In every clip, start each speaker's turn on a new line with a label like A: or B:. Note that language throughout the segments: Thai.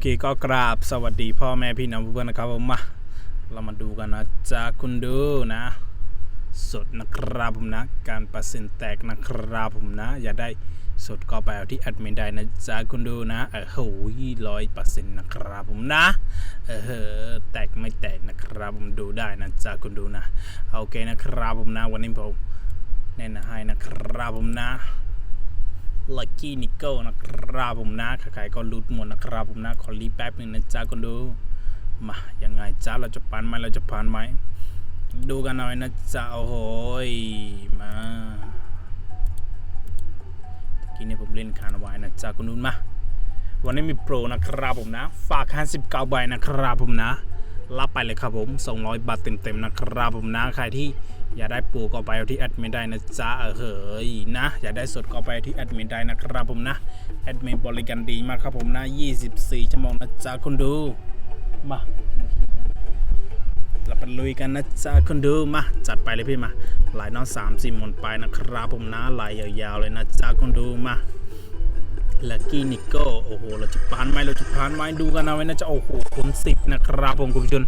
A: เคก็กราบสวัสดีพ่อแม่พี่น้องเพื่อนๆนะครับผมมาเรามาดูกันนะจ๊ะคุณดูนะ สดนะครับผมนะ การเปอร์เซ็นต์แตกนะครับผมนะ อย่าได้สดก็ไปเอาที่แอดมินได้นะจ๊ะคุณดูนะเออโหร้อยเปอร์เซ็นต์นะครับผมนะเออแตกไม่แตกนะครับผมดูได้นะจ๊ะคุณดูนะโอเคนะครับผมนะวันนี้ผมแนะนำให้นะครับผมนะ ลัคกี้นิกเกิลนะครับผมนะใครๆก็รุดหมดนะครับผมนะขอรีบแป๊บหนึ่งนะจ๊ะคนดูมายังไงจ๊ะเราจะผ่านไหมเราจะผ่านไหมดูกันหน่อยนะจ๊ะโอ้โหยมาตะกี้เนี่ยผมเล่นคานไว้นะจ๊ะคนดูมาวันนี้มีโปรนะครับผมนะ ฝาก 59 ใบนะครับผมนะ รับไปเลยครับผม 200 บาทเต็มๆนะครับผมนะใครที่อยากได้ปูก็ไปที่แอดมินได้นะจ๊ะเออเฮ้ยนะอยากได้สดก็ไปที่แอดมินได้นะครับผมนะแอดมินบริการดีมากครับผมนะ 24 ชั่วโมงนะจ๊ะคุณดูมาเราไปลุยกันนะจ๊ะคุณดูมาจัดไปเลยพี่มาไหลน้องสามสี่หมุนไปนะครับผมนะไหลยาวๆเลยนะจ๊ะคุณดูมา ลักกี้นิโก้โอ้โห เราจะผ่านไหมเราจะผ่านไหมดูกันเอาไว้นะจะโอ้โหคุณสิบนะครับผมคุณผู้ชม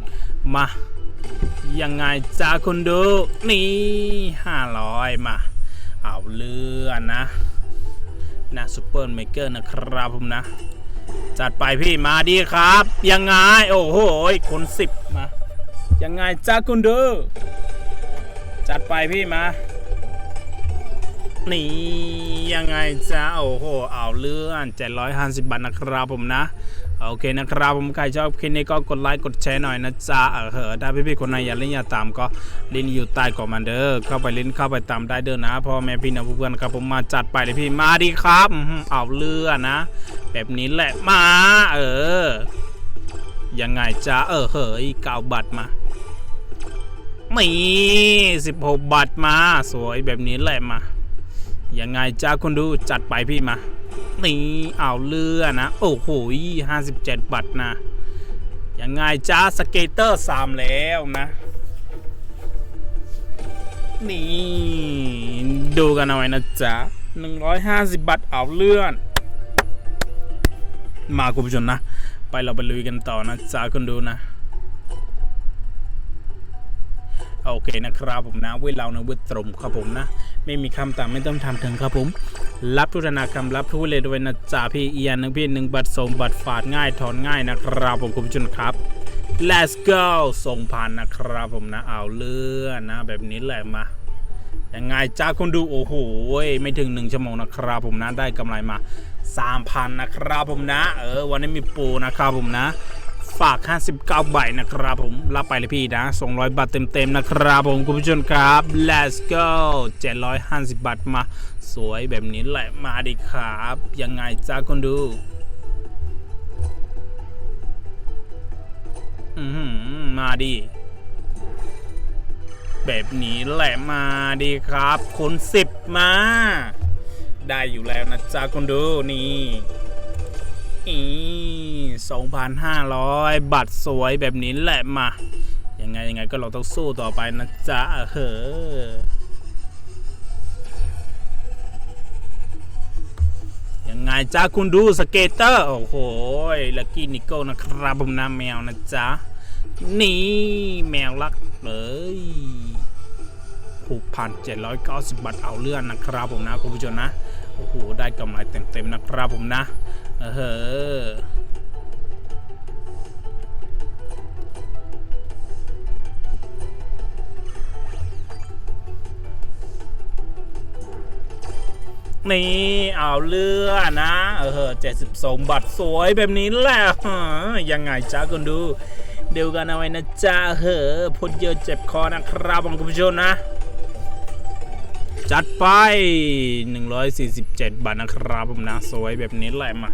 A: มา ยังไงจ้าคุณดู นี่ห้าร้อยมา เอาเรือนะนะซูเปอร์เมเกอร์นะครับผมนะ จัดไปพี่มาดีครับ ยังไง โอ้โหคนสิบมา ยังไงจ้าคุณดู จัดไปพี่มา นี่ยังไงจ้าโอ้โหเอาเลื่อน 750 บาทนะครับผมนะ โอเคนะครับผมใครชอบคลิปนี้ก็กดไลค์กดแชร์หน่อยนะจ๊ะเออเหอถ้าพี่ๆคนไหนอยากเล่นอยากตามก็ลิงก์อยู่ใต้คอมเมนเด้อเข้าไปลิงก์เข้าไปตามได้เด้อนะพ่อแม่พี่น้องเพื่อนๆครับผมมาจัดไปเลยพี่มาดีครับเอาเลื่อนนะ แบบนี้แหละมาเออยังไงจ๊ะเออเฮ้ยเก้าบัตรมานี่สิบหกบัตรมา สวยแบบนี้แหละมา ยังไงจ้าคุณดูจัดไปพี่มานี่เอาเรือนะ โอ้โหห้าสิบเจ็ดบัตรนะ ยังไงจ้าสเกตเตอร์สามแล้วนะ นี่ ดูกันหน่อยนะจ๊ะหนึ่งร้อยห้าสิบบัตรเอาเลื่อน มาคุณผู้ชมนะ ไปเราไปลุยกันต่อนะจ๊ะคุณดูนะ โอเคนะครับผมนะเวลานะเวทตรงครับผมนะ ไม่มีคำต่างไม่ต้องทำถึงครับผม รับทุกธนาคำรับทุกเลยด้วยนะจ๊ะพี่เอียนหนึ่งพี่หนึ่งบัตรส่งบัตรฝาดง่ายถอนง่ายนะครับผมคุณผู้ชมครับ let's go ส่งผ่านนะครับผมนะเอาเลื่อนนะ แบบนี้แหละมายังไงจ้าคุณดูโอ้โหไม่ถึงหนึ่งชั่วโมงนะครับผมนะได้กำไรมา3,000นะครับผมนะ เออวันนี้มีปูนะครับผมนะ ฝาก 59 ใบนะครับผม รับไปเลยพี่นะ 200 บาทเต็มๆนะครับผมคุณผู้ชมครับ let's go 750 บาทมา สวยแบบนี้แหละมาดิครับ ยังไงจ้าคนดูมาดิแบบนี้แหละมาดีครับคนสิบมา ได้อยู่แล้วนะจ๊ะคนดูนี่ สองพันห้าร้อยบัตรสวยแบบนี้แหละมา ยังไงยังไงก็เราต้องสู้ต่อไปนะจ๊ะเฮ้อยังไงจ้าคุณดูสเกตเตอร์ โอ้โห ลักกี้นิโก้นะครับผมนะแมวนะจ๊ะ นี่ แมวรักเอ้ยหกพันเจ็ดร้อยเก้าสิบบาทเอาเลื่อนนะครับผมนะคุณผู้ชมนะ โอ้โห ได้กำไรเต็มๆนะครับผมนะ เออเฮ้นี่ เอาเรือนะ เออเจ็ดสิบสองบาทสวยแบบนี้แหละยังไงจ้าคุณดูเดี๋ยวกันเอาไว้นะจ้าเฮ้อพูดเยอะเจ็บคอนะครับคุณผู้ชมนะ จัดไป 147 บาทนะครับผมนะ สวยแบบนี้แหละมา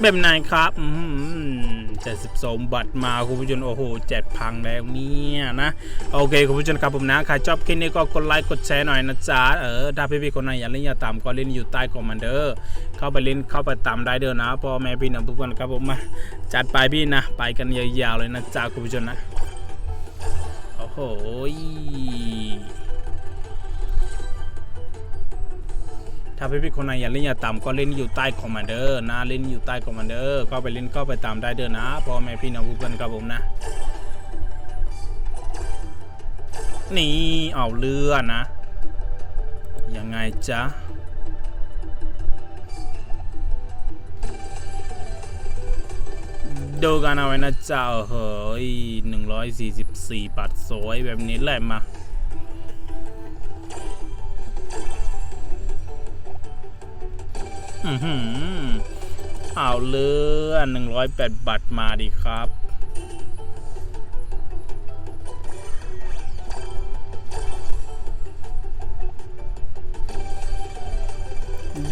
A: แบบไหนครับเจ็ดสิบสองบาทมาคุณผู้ชมโอ้โหเจ็ดพังแล้วเนี่ยนะ โอเคคุณผู้ชมครับผมนะ ใครชอบคลิปนี้ก็กดไลค์กดแชร์หน่อยนะจ๊ะ เออ ถ้าพี่ๆคนไหนอยากเล่นอยากตามก็เล่นอยู่ใต้คอมเมนต์เดอร์เข้าไปเล่นเข้าไปตามได้เด้อนะพ่อแม่พี่น้องทุกคนครับผมมา จัดไปพี่นะ ไปกันยาวๆเลยนะจ๊ะคุณผู้ชมนะ โอ้โห ถ้าพี่ๆคนไหนอยากเล่นอย่าต่ำก็เล่นอยู่ใต้คอมมานเดอร์นะเล่นอยู่ใต้คอมมานเดอร์ก็ไปเล่นก็ไปตามได้เด้อนะพ่อแม่พี่น้องทุกคนครับผมนะ นี่เอาเรือนะ ยังไงจ๊ะดูกันเอาไว้นะจ๊ะเฮ้ยหนึ่งร้อยสี่สิบสี่บาทสวยแบบนี้แหละมา เอาเรือหนึ่งร้อยแปดบาทมาดีครับ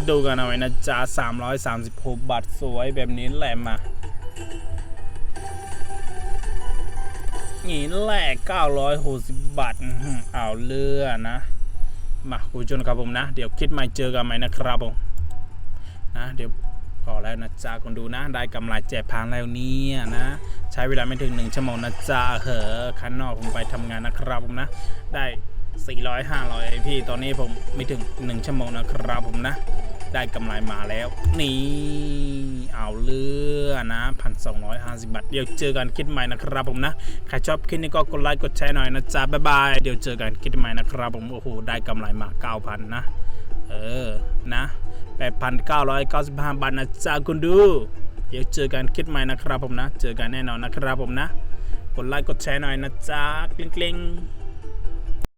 A: ดูกันเอาไว้นะจ๊ะ336บหกบาทสวยแบบนี้แหละมานี่แหละ960 บาทอื้อหือเอาเรือนะ มาคุณผู้ชมครับผมนะ เดี๋ยวคิดใหม่เจอกันใหม่นะครับผม นะเดี๋ยวพอแล้วนะจ๊ะคนดูนะ ได้กำไรแจกพานแล้วเนี่ยนะ ใช้เวลาไม่ถึง 1 ชั่วโมงนะจ๊ะเหอคันนอกผมไปทำงานนะครับผมนะ ได้ 400 500ไอพี่ตอนนี้ผมไม่ถึง 1 ชั่วโมงนะครับผมนะ ได้กำไรมาแล้ว นี่เอาเรือนะพันสองร้อยห้าสิบบาทเดี๋ยวเจอกันคลิดใหม่นะครับผมนะ ใครชอบคลิปนี้ก็กดไลค์กดแชร์หน่อยนะจ๊ะบ๊ายบายเดี๋ยวเจอกันคลิดใหม่นะครับผมโอ้โหได้กำไรมา9,000นะ เออนะ 8,995 บาทนะจ๊ะคุณดู เดี๋ยวเจอกันคลิดใหม่นะครับผมนะ เจอกันแน่นอนนะครับผมนะ กดไลค์กดแชร์หน่อยนะจ๊ะกลิ้งๆ